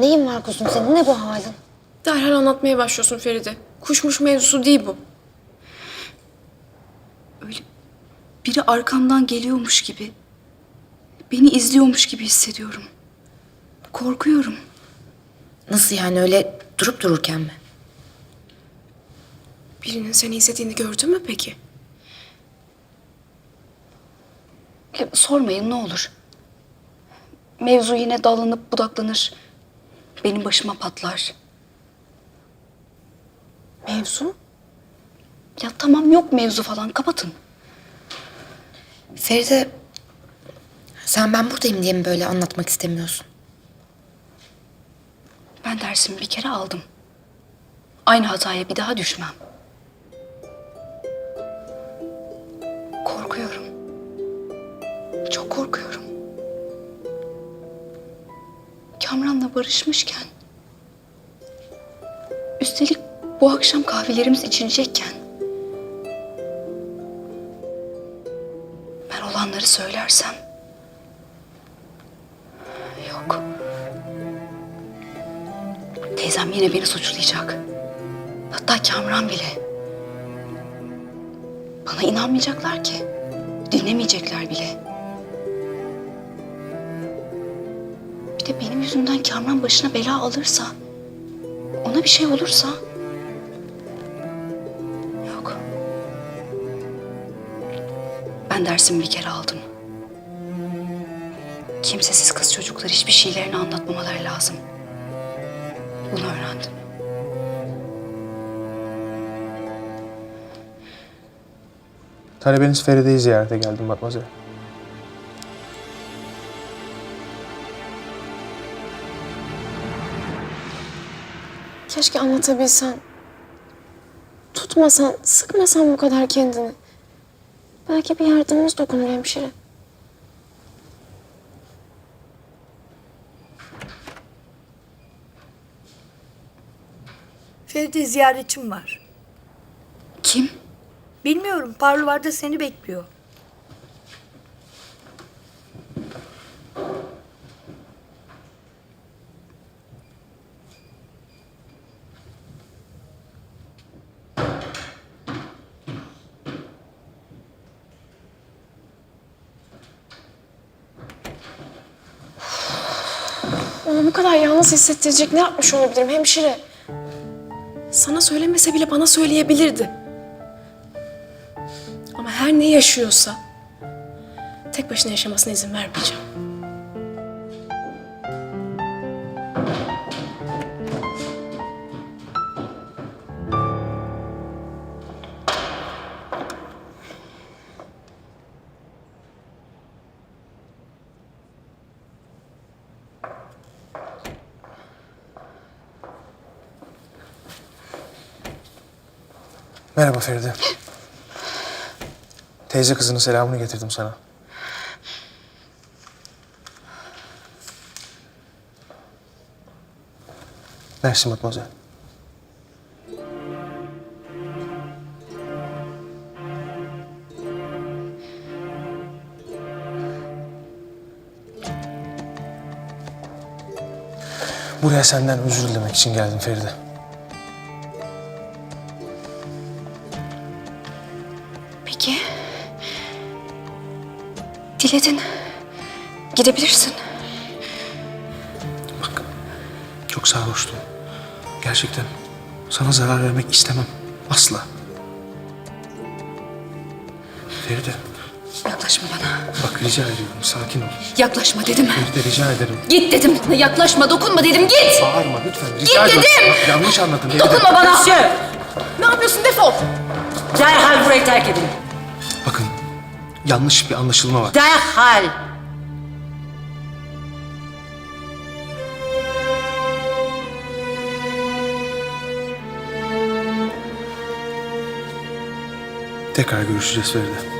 Neyin var kuzum senin? Ne bu halin? Derhal anlatmaya başlıyorsun Feride. Kuşmuş mevzusu değil bu. Öyle biri arkamdan geliyormuş gibi, beni izliyormuş gibi hissediyorum. Korkuyorum. Nasıl yani öyle durup dururken mi? Birinin seni izlediğini gördün mü peki? Ya, sormayın ne olur. Mevzu yine dallanıp budaklanır. Benim başıma patlar. Mevzu? Ya tamam yok mevzu falan kapatın. Feride sen ben buradayım diye mi böyle anlatmak istemiyorsun? Ben dersimi bir kere aldım. Aynı hataya bir daha düşmem. Korkuyorum. Barışmışken... Üstelik bu akşam kahvelerimiz içilecekken... Ben olanları söylersem... Yok. Teyzem yine beni suçlayacak. Hatta Kamran bile. Bana inanmayacaklar ki. Dinlemeyecekler bile. Kamran başına bela alırsa... Ona bir şey olursa... Yok. Ben dersimi bir kere aldım. Kimsesiz kız çocuklar hiçbir şeylerini anlatmamaları lazım. Bunu öğrendim. Talebeniz Feride'yi ziyarete geldim Matmazel. Keşke anlatabilsen. Tutmasan, sıkmasan bu kadar kendini. Belki bir yardımımız dokunur hemşire. Feride ziyaretçim var. Kim? Bilmiyorum parluvarda seni bekliyor. Onu bu kadar yalnız hissettirecek ne yapmış olabilirim hemşire? Sana söylemese bile bana söyleyebilirdi. Ama her ne yaşıyorsa tek başına yaşamasına izin vermeyeceğim. Merhaba Feride. Teyze kızının selamını getirdim sana. Mersi Matmazel. Buraya senden özür dilemek için geldim Feride. Diledin. Gidebilirsin. Bak, çok sarhoştum. Gerçekten sana zarar vermek istemem. Asla. Feride, Yaklaşma bana. bak rica ediyorum sakin ol. Yaklaşma dedim. Feride rica ederim. Git dedim. Yaklaşma, dokunma dedim. Git! Bağırma lütfen. Rica ediyorum. dedim! Bak, yanlış anladın. Feride. Dokunma bana! Ne yapıyorsun defol! Derhal burayı terk edin. Yanlış bir anlaşılma var. Derhal. Tekrar görüşeceğiz Feride.